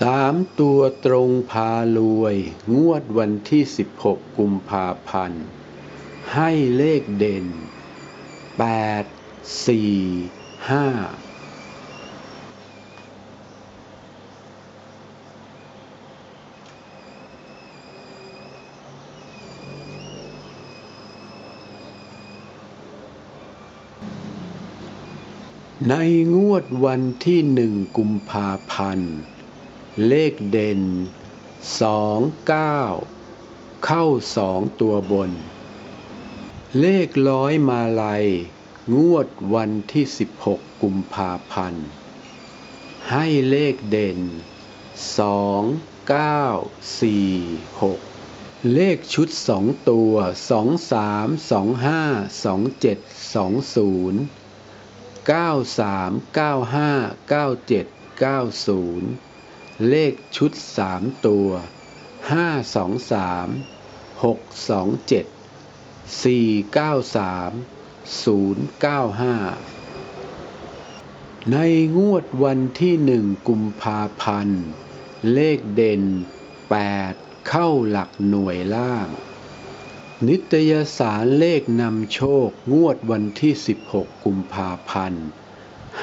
สามตัวตรงพารวย งวดวันที่ 16 กุมภาพันธ์ ให้เลขเด่น 8 4 5 ในงวดวันที่หนึ่งกุมภาพันธ์ เลขเด่นสองเก้าเข้าสองตัวบน เลขร้อยมาลัย งวดวันที่ 16 กุมภาพันธ์ ให้เลขเด่นสองเก้าสี่หกเลขชุดสองตัวสองสามสองห้าสองเจ็ดสองศูนย์ เลขชุดสามตัวห้าสองสามหกสองเจ็ดสี่เก้าสามศูนย์เก้าห้าในงวดวันที่หนึ่งกุมภาพันธ์ เลขเด่นแปดเข้าหลักหน่วยล่าง นิตยสารเลขนำโชคงวดวันที่ 16 กุมภาพันธ์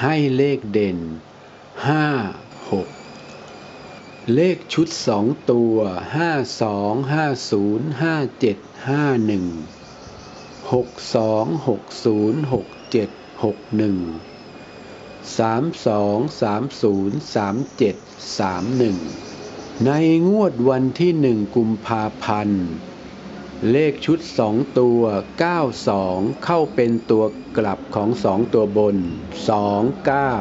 ให้เลขเด่น 5 6 เลขชุดสองตัวห้าสองห้าศูนย์ห้าเจ็ดห้าหนึ่งหกสองหกศูนย์หกเจ็ดหกหนึ่งสามสองสามศูนย์สามเจ็ดสามหนึ่งในงวดวันที่หนึ่งกุมภาพันธ์ เลขชุดสองตัวเก้าสองเข้าเป็นตัวกลับของสองตัวบนสองเก้า